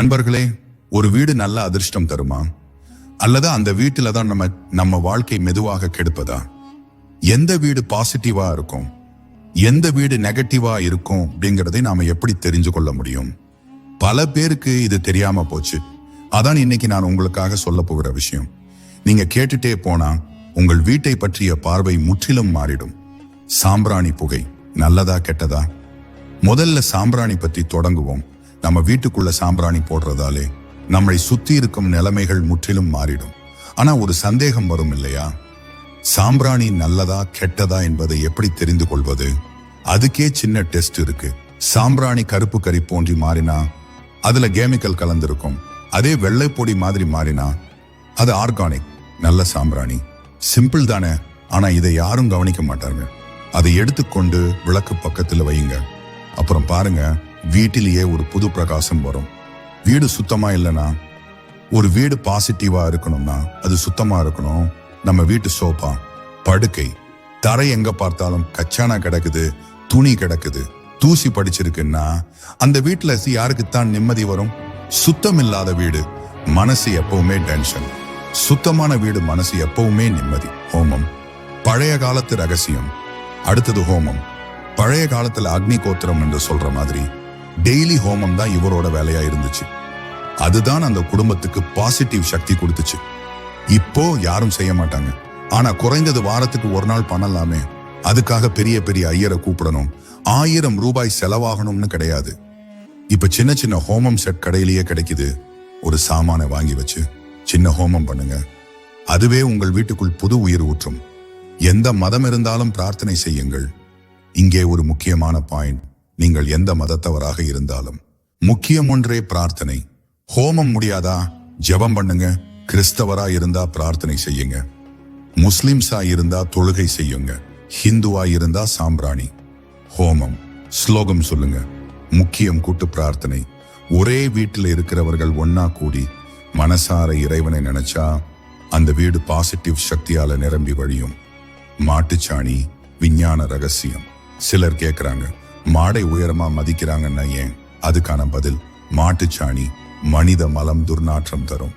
நண்பர்களே ஒரு வீடு நல்ல அதிர்ஷ்டம் தருமா? அல்லது அந்த வீட்டில் தான் நம்ம நம்ம வாழ்க்கை மெதுவாக கெடுப்பதா? எந்த வீடு பாசிட்டிவா இருக்கும்? எந்த வீடு நெகட்டிவா இருக்கும்? அப்படிங்கிறதை நாம எப்படி தெரிஞ்சு கொள்ள முடியும்? பல பேருக்கு இது தெரியாம போச்சு. அதான் இன்னைக்கு நான் உங்களுக்காக சொல்ல போகிற விஷயம். நீங்க கேட்டுட்டே போனா உங்கள் வீட்டை பற்றிய பார்வை முற்றிலும் மாறிடும். சாம்பிராணி புகை நல்லதா கெட்டதா? முதல்ல சாம்பிராணி பற்றி தொடங்குவோம். நம்ம வீட்டுக்குள்ள சாம்பிராணி போடுறதாலே நம்மை சுத்தி இருக்கும் நிலைமைகள் முற்றிலும் மாறிடும். ஆனா ஒரு சந்தேகம் வரும் இல்லையா? சாம்பிராணி நல்லதா கெட்டதா என்பதை எப்படி தெரிந்து கொள்வது? அதுக்கே சின்ன டெஸ்ட் இருக்கு. சாம்பிராணி கருப்பு கறி போன்றி மாறினா அதுல கெமிக்கல் கலந்திருக்கும். அதே வெள்ளை பொடி மாதிரி மாறினா அது ஆர்கானிக் நல்ல சாம்பிராணி. சிம்பிள் தானே ஆனா இதை யாரும் கவனிக்க மாட்டாங்க. அதை எடுத்துக்கொண்டு விளக்கு பக்கத்துல வையுங்க. அப்புறம் பாருங்க வீட்டிலேயே ஒரு புது பிரகாசம் வரும். வீடு சுத்தமா இல்லைன்னா ஒரு வீடு பாசிட்டிவா இருக்கணும்னா அது சுத்தமா இருக்கணும். நம்ம வீட்டு சோஃபா படுக்கை தரை எங்க பார்த்தாலும் கச்சானா கிடக்குது துணி கிடக்குது தூசி படிச்சிருக்குன்னா அந்த வீட்டுல யாருக்குத்தான் நிம்மதி வரும்? சுத்தம் இல்லாத வீடு மனசு எப்பவுமே டென்ஷன் சுத்தமான வீடு மனசு எப்பவுமே நிம்மதி. ஹோமம். பழைய காலத்து ரகசியம். அடுத்தது ஹோமம். பழைய காலத்துல அக்னி கோத்திரம் என்று சொல்ற மாதிரி டெய்லி ஹோமம் தான் இவரோட வேலையா இருந்துச்சு. அதுதான் அந்த குடும்பத்துக்கு பாசிட்டிவ் சக்தி கொடுத்துச்சு. இப்போ யாரும் செய்ய மாட்டாங்க. ஆனா குறைந்தது வாரத்துக்கு ஒரு நாள் பண்ணலாமே. அதுக்காக பெரிய பெரிய ஐயரை கூப்பிடணும். ஆயிரம் ரூபாய் செலவாகணும்னு கிடையாது. இப்ப சின்ன சின்ன ஹோமம் செட் கடையிலேயே கிடைக்குது. ஒரு சாமானை வாங்கி வச்சு சின்ன ஹோமம் பண்ணுங்க. அதுவே உங்கள் வீட்டுக்குள் புது உயிர் ஊற்றும். எந்த மதம் இருந்தாலும் பிரார்த்தனை செய்யுங்கள். இங்கே ஒரு முக்கியமான பாயிண்ட் நீங்கள் எந்த மதத்தவராக இருந்தாலும். முக்கியம் ஒன்றே பிரார்த்தனை. ஹோமம் முடியாதா? ஜெபம் பண்ணுங்க. கிறிஸ்தவரா இருந்தா பிரார்த்தனை செய்யுங்க. முஸ்லிம்ஸா இருந்தா தொழுகை செய்யுங்க. ஹிந்துவா இருந்தா சாம்பிராணி. ஹோமம். ஸ்லோகம் சொல்லுங்க. முக்கியம் கூட்டு பிரார்த்தனை. ஒரே வீட்டில் இருக்கிறவர்கள் ஒன்னா கூடி மனசார இறைவனை நினைச்சா அந்த வீடு பாசிட்டிவ் சக்தியால நிரம்பி வழியும். மாட்டுச்சாணி விஞ்ஞான ரகசியம். சிலர் கேட்குறாங்க மாடை உயரமா மதிக்கிறாங்கன்னா ஏன்? அதுக்கான பதில் மாட்டுச்சாணி மனித மலம் துர்நாற்றம் தரும்.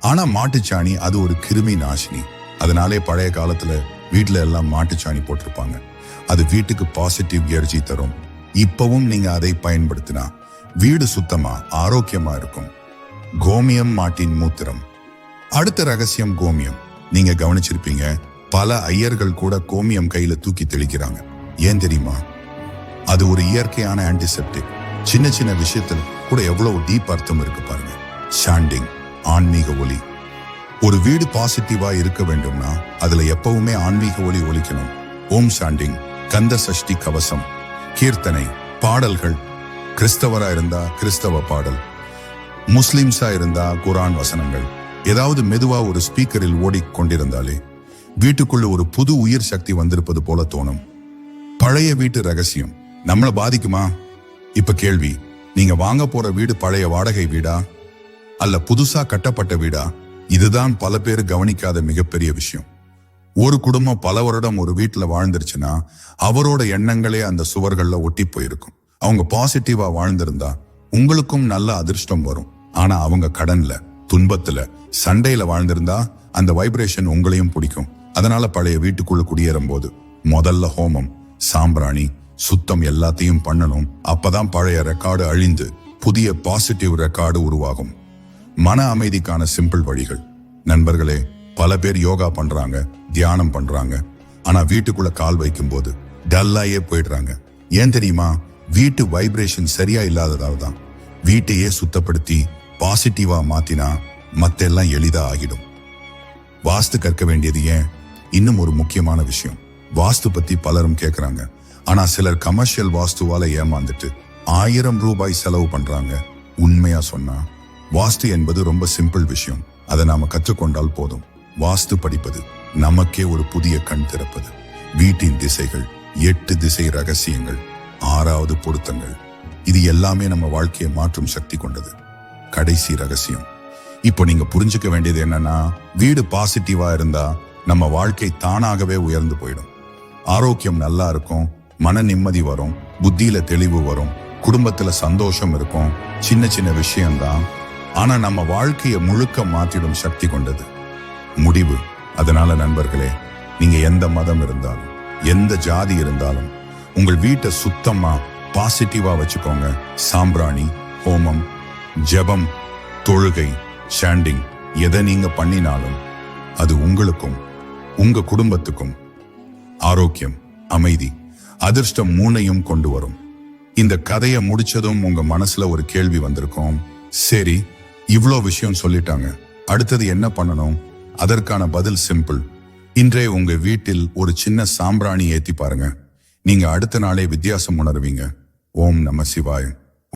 ஆனா மாட்டுச்சாணி அது ஒரு கிருமி நாசினி. அதனாலே பழைய காலத்துல வீட்டுல எல்லாம் மாட்டுச்சாணி போட்டிருப்பாங்க. அது வீட்டுக்கு பாசிட்டிவ் எனர்ஜி தரும். இப்பவும் நீங்க அதை பயன்படுத்தினா வீடு சுத்தமா ஆரோக்கியமா இருக்கும். கோமியம் மாட்டின் மூத்திரம். அடுத்த ரகசியம் கோமியம். நீங்க கவனிச்சிருப்பீங்க பல ஐயர்கள் கூட கோமியம் கையில தூக்கி தெளிக்கிறாங்க. ஏன் தெரியுமா? அது ஒரு இயற்கையான ஆன்டிசெப்டிக் சின்ன சின்ன விஷயத்தில் கூட எவ்வளவு டீப் அர்த்தம் இருக்கு பாருங்க. ஷாண்டிங் ஆன்மீக ஒலி ஒரு வீடு பாசிட்டிவா இருக்க வேண்டும்னா அதுல எப்பவுமே ஆன்மீக ஒலி ஒலிக்கணும். ஓம் சாண்டிங் கந்த சஷ்டி கவசம் கீர்த்தனை பாடல்கள். கிறிஸ்தவரா இருந்தா கிறிஸ்தவ பாடல். முஸ்லிம்ஸா இருந்தா குரான் வசனங்கள். ஏதாவது மெதுவா ஒரு ஸ்பீக்கரில் ஓடிக் கொண்டிருந்தாலே வீட்டுக்குள்ள ஒரு புது உயிர் சக்தி வந்திருப்பது போல தோணும். பழைய வீட்டு ரகசியம். நம்மளை பாதிக்குமா? இப்ப கேள்வி நீங்க வாங்க போற வீடு பழைய வாடகை வீடா? அல்ல புதுசா கட்டப்பட்ட வீடா? இதுதான் பல பேர் கவனிக்காத மிகப்பெரிய விஷயம். ஒரு குடும்பம் பல வருடம் ஒரு வீட்டில் வாழ்ந்துருச்சுன்னா அவரோட எண்ணங்களே அந்த சுவர்களில் ஒட்டி போயிருக்கும். அவங்க பாசிட்டிவா வாழ்ந்திருந்தா உங்களுக்கும் நல்ல அதிர்ஷ்டம் வரும். ஆனா அவங்க கடன்ல துன்பத்துல சண்டையில வாழ்ந்திருந்தா அந்த வைப்ரேஷன் உங்களையும் பிடிக்கும். அதனால பழைய வீட்டுக்குள்ள குடியேறும் போது முதல்ல ஹோமம் சாம்பிராணி சுத்தம் எல்லாத்தையும் பண்ணணும். அப்பதான் பழைய ரெக்கார்டு அழிந்து புதிய பாசிட்டிவ் ரெக்கார்டு உருவாகும். மன அமைதிக்கான சிம்பிள் வழிகள். நண்பர்களே பல பேர் யோகா பண்றாங்க தியானம் பண்றாங்க. ஆனா வீட்டுக்குள்ள கால் வைக்கும் போது டல்லாயே போயிடுறாங்க. ஏன் தெரியுமா? வீட்டு வைப்ரேஷன் சரியா இல்லாததால் தான். வீட்டையே சுத்தப்படுத்தி பாசிட்டிவா மாத்தினா மத்தெல்லாம் எளிதா ஆகிடும். வாஸ்து கற்க வேண்டியது ஏன்? இன்னும் ஒரு முக்கியமான விஷயம். வாஸ்து பத்தி பலரும் கேட்கிறாங்க ஆனா சிலர் கமர்ஷியல் வாஸ்துவால ஏமாந்துட்டு ஆயிரம் ரூபாய் செலவு பண்றாங்க உண்மையா சொன்னா. வாஸ்து என்பது ரொம்ப சிம்பிள் விஷயம். அதை நாம கற்றுக்கொண்டால் போதும். வாஸ்து படிப்பது நமக்கே ஒரு புதிய கண் திறப்பது. வீட்டின் திசைகள் எட்டு திசை ரகசியங்கள் ஆறாவது பொருத்தங்கள். இது எல்லாமே நம்ம வாழ்க்கையை மாற்றும் சக்தி கொண்டது. கடைசி ரகசியம். இப்போ நீங்க புரிஞ்சுக்க வேண்டியது என்னன்னா வீடு பாசிட்டிவா இருந்தா நம்ம வாழ்க்கை தானாகவே உயர்ந்து போயிடும். ஆரோக்கியம் நல்லா இருக்கும் மன நிம்மதி வரும் புத்தியில தெளிவு வரும் குடும்பத்துல சந்தோஷம் இருக்கும். சின்ன சின்ன விஷயம்தான். ஆனா நம்ம வாழ்க்கையை முழுக்க மாத்திடும் சக்தி கொண்டது. முடிவு. அதனால நண்பர்களே நீங்க எந்த மதம் இருந்தாலும் எந்த ஜாதி இருந்தாலும் உங்கள் வீட்டை சுத்தமா பாசிட்டிவா வச்சுக்கோங்க. சாம்பிராணி ஹோமம் ஜெபம் தொழுகை ஷாண்டிங் எதை நீங்க பண்ணினாலும் அது உங்களுக்கும் உங்க குடும்பத்துக்கும் ஆரோக்கியம் அமைதி. அதிர்ஷ்டம் மூணையும் கொண்டு வரும். இந்த கதையை முடிச்சதும் உங்க மனசுல ஒரு கேள்வி வந்திருக்கும். சரி இவ்வளோ விஷயம் சொல்லிட்டாங்க. அடுத்தது என்ன பண்ணணும்? அதற்கான பதில் சிம்பிள். இன்றே உங்க வீட்டில் ஒரு சின்ன சாம்பிராணி ஏத்தி பாருங்க. நீங்க அடுத்த நாளே வித்தியாசம் உணர்வீங்க. ஓம் நம சிவாயம்